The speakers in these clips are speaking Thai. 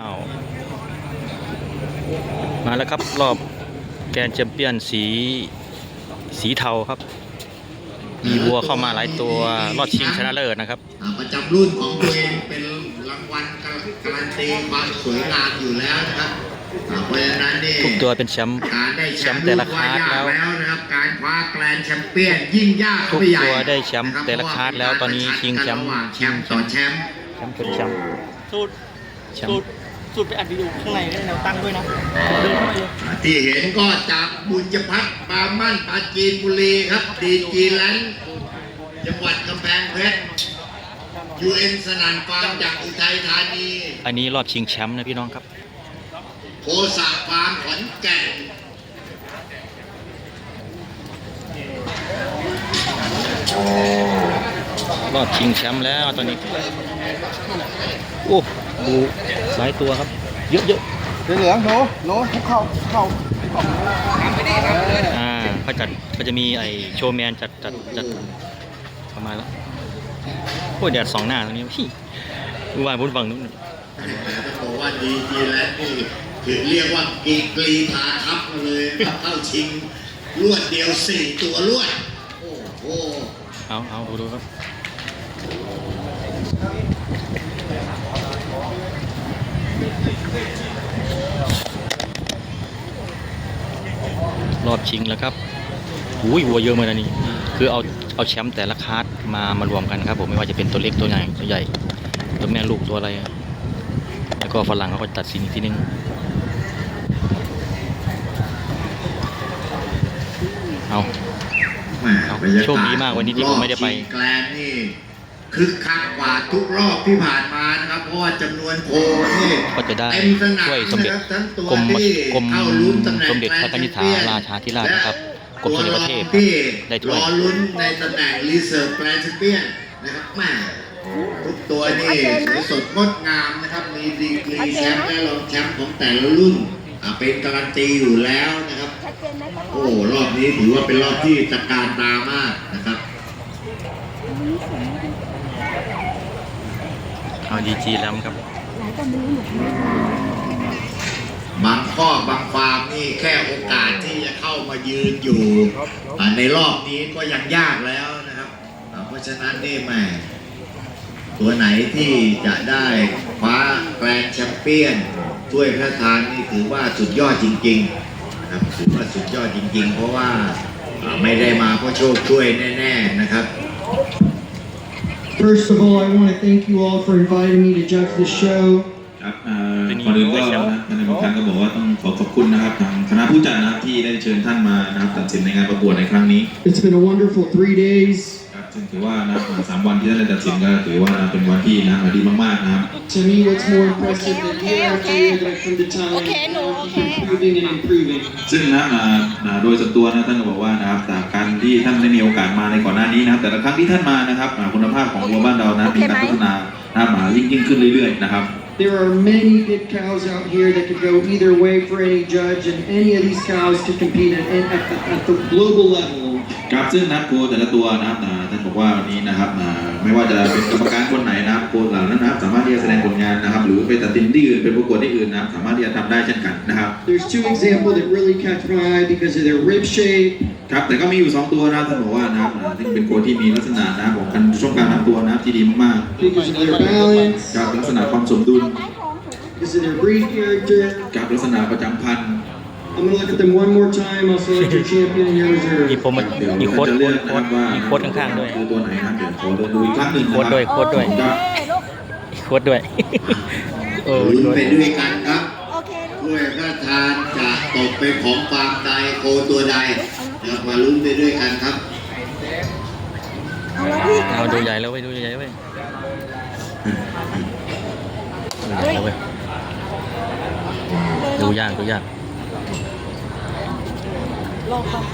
อ้าวมาแล้วครับรอบแกรนด์แชมเปี้ยนสีสีเทาครับ มีวัวเข้ามาหลายตัวรอบชิงชนะเลิศนะครับอ่าประจำรุ่นของตัวเองเป็นรางวัลการันตีความสวยงามอยู่แล้วนะครับอ่าเพราะฉะนั้นนี่ทุกตัวเป็นแชมป์การได้แชมป์แชมป์แต่ละคลาสยกแล้วแล้วนะครับการคว้าแกรนด์แชมเปี้ยนยิ่งยากทุกเข้าไปใหญ่ตัวได้แชมป์นรับแต่ละคลาสแล้วตอนนี้ชิงแชมป์ระหว่างแชมป์ต่อแชมป์แชมป์เป็นแชมป์สูตรแชมสูป์ตร สูตรไปอัดวิดีโอข้างในได้แนวตั้งด้วยนะเดินเข้าไปเลยที่เห็นก็จากบุญจพัฒน์ปามั่นปราจีนบุรีครับดีจีแลนด์จังหวัดกำแพงเพชรยูเอ็นสนันฟาร์มจากอุทัยธานีอันนี้รอบชิงแชมป์นะพี่น้องครับโคสาฟาร์มขอนแก่นรอบชิงแชมป์แล้วตอนนี้ โอ้ ดูหลายตัวครับ เยอะเยอะเหลืองๆโน้โน้ทุกเข้าเข้าๆอ่าเขาจัดเขาจะมีไอโชว์แมนจัดจัดจัดประมาณแล้วโอ้ยแดดสองหน้าตรงนี้พี่ว่าบุญบังนู้นต้องบอกว่าดีจีแลนด์นี่ถือเรียกว่ากีกรีทาทับมาเลยครับเข้าชิงรวดเดียวสี่ตัวรวด โอ้โหเอาเอาดูดูครับ อบชิงแล้วครับอุ้ยวัวเยอะเหมือนกันนี่ คือเอาเอาแชมป์แต่ละคาร์ดมามารวมกันครับ ผมไม่ว่าจะเป็นตัวเล็กตัวใหญ่ตัวใหญ่ ตัวแม่ลูกตัวอะไร แล้วก็ฝรั่งเขาก็ตัดสินอีกทีนึงเอาแหม่บรรยากาศโชคดีมากวันนี้ที่ผมไม่ได้ไปรอบชิงแกลนด์นี่ คึกคักกว่าทุกรอบที่ผ่านมานะครับ เพราะว่าจำนวนโคนี่ก็จะได้เต็มสนามช่วยสมเด็จนะครับทั้งตัวกรมที่กรมเข้าลุ้นตำแหน่งสมเด็จพระนิธิแกรนด์ราชาธิราชนะครับกรมสมเด็จพระเทพที่ได้ถ้วยรอลุ้นในตำแหน่งรีเซิร์ฟแกรนด์แชมเปี้ยนนะครับแม่ทุกตัวนี่สวยสดงดงามนะครับ มีดีกรีแชมป์และรองแชมป์ของแต่ละรุ่นอ่าเป็นการันตีอยู่แล้วนะครับ ชัดเจนไหมป้าโอ้รอบนี้ถือว่าเป็นรอบที่ตะการตามากนะครับ เอาดีจีแล้วครับายคนไม่รู้หนูบางข้อบางฟาร์มนี่แค่โอกาสที่จะเข้ามายืนอยู่อ่าในรอบนี้ก็ยังยากแล้วนะครับอ่าเพราะฉะนั้นนี่แหม่ตัวไหนที่จะได้คว้าแกรนด์แชมเปี้ยนถ้วยพระราชทานนี่ถือว่าสุดยอดจริงๆนะครับถือว่าสุดยอดจริงๆ เพราะว่าอ่าไม่ได้มาเพราะโชคช่วยแน่ ๆนะครับ First of all, I want to thank you all for inviting me to judge the show. ครับเอ่อเป็นอีกก่อนอื่นก็ด้วยใช่ไหมนะท่านผู้การก็บอกว่าต้องขอขอบคุณนะครับทางคณะผู้จัดนะครับที่ได้เชิญท่านมานะครับตัดสินในงานประกวดในครั้งนี้ It's been a wonderful three days. ครับซึ่งถือว่านะครับสามวันที่ท่านได้ตัดสินก็ถือว่าเป็นวันที่นะดีมากๆนะครับ To me, what's more impressive than year after year that I come to time Okay, no, is okay. improving and improving. ซึ่งนะอ่าอ่าโดยส่วนตัวนะท่านก็บอกว่านะครับจากการที่ท่านได้มีโอกาสมาในก่อนหน้านี้นะครับแต่ละครั้งที่ท่านมานะครับอ่าคุณภาพของวัวบ้านเรานะมีการพัฒนานะครับมายิ่งยิ่งขึ้นเรื่อยๆนะครับ There are many big cows out here that could go either way for any judge, and any of these cows could compete at, at, the, at the global level. ครับซึ่งนักโคแต่ละตัวนะครับอ่าท่านบอกว่าวันนี้นะครับอ่าไม่ว่าจะเป็นกรรมการคนไหน จะแสดงผลงานนะครับหรือไปตัดสินที่อื่นเป็นประกวดที่อื่นนะครับสามารถที่จะทำได้เช่นกันนะครับ There's two examples that really catch my eye because of their rib shape, ครับแต่ก็มีอยู่สองตัวนะครับท่านบอกว่านะครับอ่าซึ่งเป็นโคที่มีลักษณะนะครับของการช่วงการทำตัวนะครับที่ดีมาก because of their balance, ๆครับลักษณะความสมดุล because of their breed character. กับลักษณะประจำพันธุ์ I'm gonna look at them one more time. I'll select your champion and your มี reserve. ผมมันเดี๋ยวมีโค้ดจะโค้เลืดอกนะโค้คดรับว่ามีโค้ดข้างๆด้วย คือตัวไหนนะครับเดี๋ยวขอเดินดูอีกครั้งหนึ่งโค้ดด้วยโค้ดด้วยครับเอ้ลูกมี โค้ดด้วย โอ้ลุ้นยไปด้วยกันครับโอเคลูกด้วยพระทานจะตกเป็นของฟาร์มใดโคตัวใดนะครับมาลุ้นไปด้วยกันครับ เอาแล้วพี่เอาดูใหญ่แล้วเว้ยดูใหญ่แล้วเว้ยดูใหญ่แล้วเว้ยดูยากดูยากรอก่อน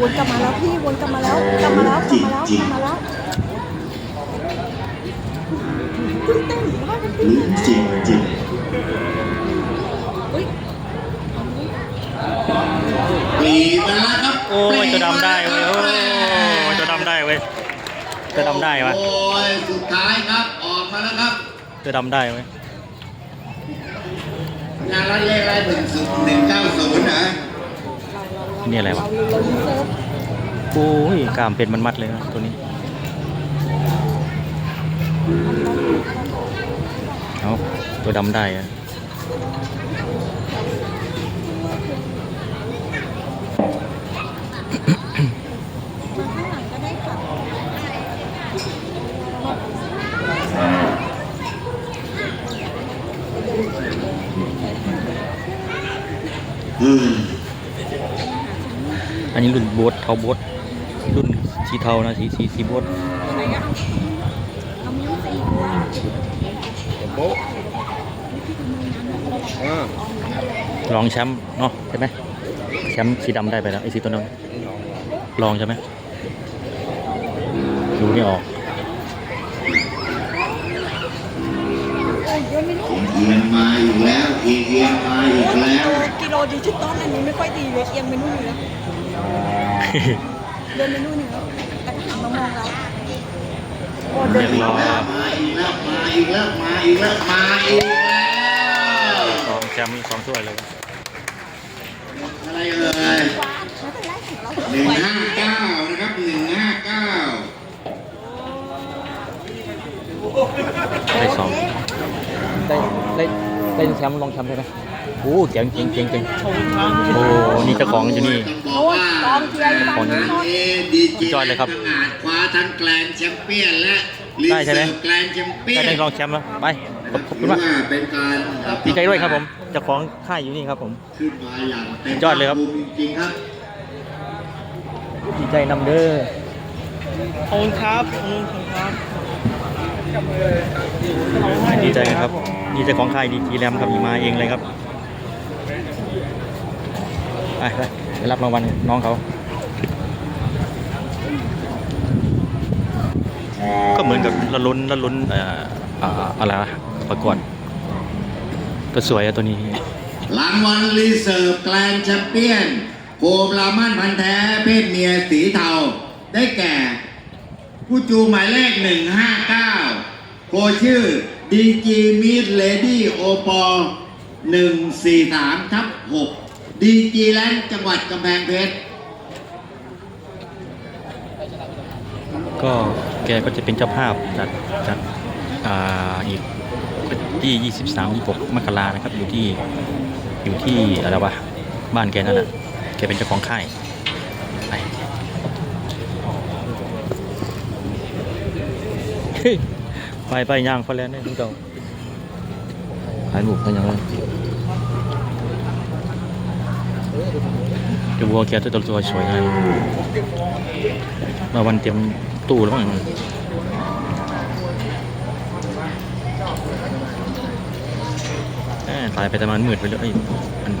วนกลับมาแล้วพี่วนกลับมาแล้วกลับมาแล้วกลับมาแล้วกลับมาแล้วตื่นเต้นมากเป็นพี่ลุ้นจริงจริงอุ้ยปีมาแล้วครับโอ้ยตัวดำได้เว้ยโอ้ยตัวดำได้เว้ยว้ยเสื้อดำได้วะโอ้ยสุดท้ายครับออกมาแล้วครับเสื้อดำได้เว้ยงานรัดเลขอะไรหนึ่งศูนย์หนึ่งเก้าศูนย์นะ นี่อะไรวะโอ้ยกามเป็นมันมัดเลยนะตัวนี้เอาตัวดำได้อะอัน นี้รุ่นโบทเทาโบทรุ่นสีเทานะสีสีสีโบทเอามิ้วสีบัวโบ๊ะอ่ารองแชมป์เนาะใช่ไหมแชมป์สีดำได้ไปแล้วไอ้สีตัวนั้นลองใช่ไหมดูไม่ออกเดี๋ยวไม่รู้เอียงมาอีกแล้วเอียงมาอีกแล้วกิโลดิจิตอลอันนี้ไม่ค่อยดีเลยเอียงไปนู่นอยู่แล้ว เดินไปนู่นอยู่แล้วแต่ก็หันมามองเราโอ้เดินเรียบร้อยมาอีกแล้วมาอีกแล้วมาอีกแล้วมาอีกแล้วสองแชมป์มีสองถ้วยเลยอะไรเอ่ยว้านไม่เป็นไรของเราหนึ่งห้าเก้านะครับหนึ่งห้าเก้าได้สองได้ได้ได้แชมป์รองแชมป์ใช่ไหม โอ้เจ๋งเจ๋งเจ๋งเจ๋งโอ้นี่เจ้าของอยู่นี่ต้องบอกว่าโอ้ยกองเชียร์อยู่คนบ้านนู้นนี้ดีเจจอยเลยครับขนาดคว้าทั้งแกลนด์แชมเปี้ยนและลีได้ใช่ไหมเซิร์ฟแกลนด์แชมเปี้ยได้นได้รองแชมป์แล้วไปขอบขอบถืคุณอมากว่าเป็นการดีใจด้วยครับผมเจ้าของค่ายอยู่นี่ครับผมขึ้นมาอย่างเต็มยอดเลยครับภูมิจริงๆครับดีใจนำเด้อขอบคุณครับขอบคุณครับดีใจกันครับดีใจของค่ายดีทีแรมครับมีมาเองเลยครับ ไปไปไปรับรางวัลน้องเขา ก็เหมือนกับละลุ้นละลุ้นเอ่ออ่าอะไรวะประกวดก็สวยอะตัวนี้ รางวัลรีเซิร์ฟแกลนด์แชมเปี้ยนโคมลามันพันธุ์แท้ เพศเมียสีเทา ได้แก่ ผู้จูหมายเลข 159 โคชื่อดีจีมีดเลดี้โอปอ143ทับ6 ดีจีแลนด์จังหวัดกำแพงเพชรก็แกก็จะเป็นเจ้าภาพจัดจัดอ่าอีกที่23 26มกรานะครับ อยู่ที่อยู่ที่อะไรวะบ้านแกนั่นแหละแกเป็นเจ้าของค่ายไปเฮ้ยไปไปย่างเขาแล้วเนี่ยทุกเจ้าขายหมูกันยังไง เดี๋ยววัวแกตัวตัวสวยงามมาวันเตรียมตู้แล้วมั้งแหม่ตายไปแต่มันมืดไปเลยเอ้ยมัน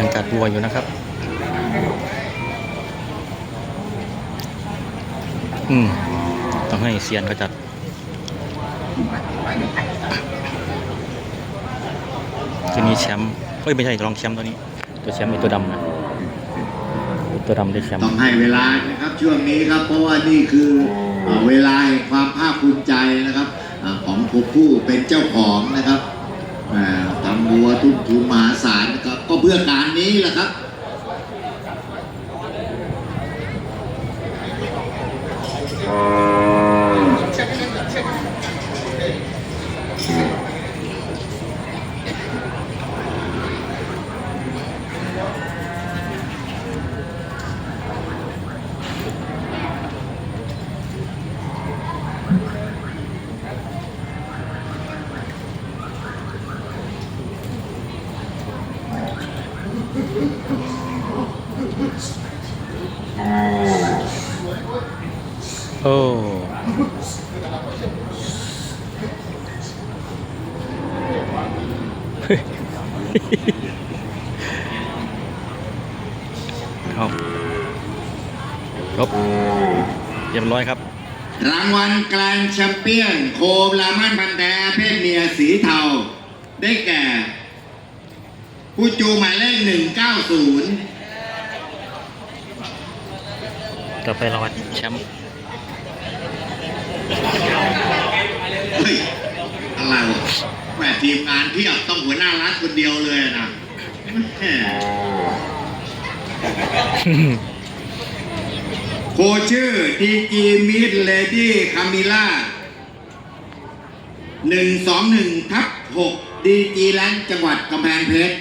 ยังกัดวัวอยู่นะครับ อืม ต้องให้เซียนเขาจัด ตัวนี้แชมป์เฮ้ย ไม่ใช่รองแชมป์ตัวนี้ ตัวแชมป์ไอตัวดำนะตัวดำได้แชมป์ต้องให้เวลานะครับช่วงนี้ครับ เพราะว่านี่คือเอ่อเวลาแห่งความภาคภูมิใจนะครับอของผู้เป็นเจ้าของนะครับ ทุ่มทุนมาศาลนะครับ ก็เพื่อการนี้แหละครับอ เอาครบเรียบร้อยครับ รางวัลแกรนด์แชมเปี้ยน โคมลามันพันธุ์แท้เพศเมียสีเทา ได้แก่ ผู้จูหมายเลขหนึ่งเก้าศูนย์ต่อไปรางวัลแชมป์ เฮ้ยอะไรแหมทีมงานเพียบต้องหัวหน้ารัฐคนเดียวเลยนะแหม่โคชื่อดีจีมิดเลดี้คามิล่าหนึ่งสองหนึ่งทับหกดีจีแลนด์จังหวัดกำแพงเพชร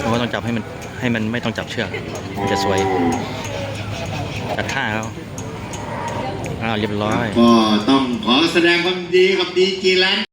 เพราะต้องจับให้มันให้มันไม่ต้องจับเชือกมันจะสวยจัดท่าเขาอ้าวเรียบร้อย ก็ต้องขอแสดงความดีกับดีจีแลนด์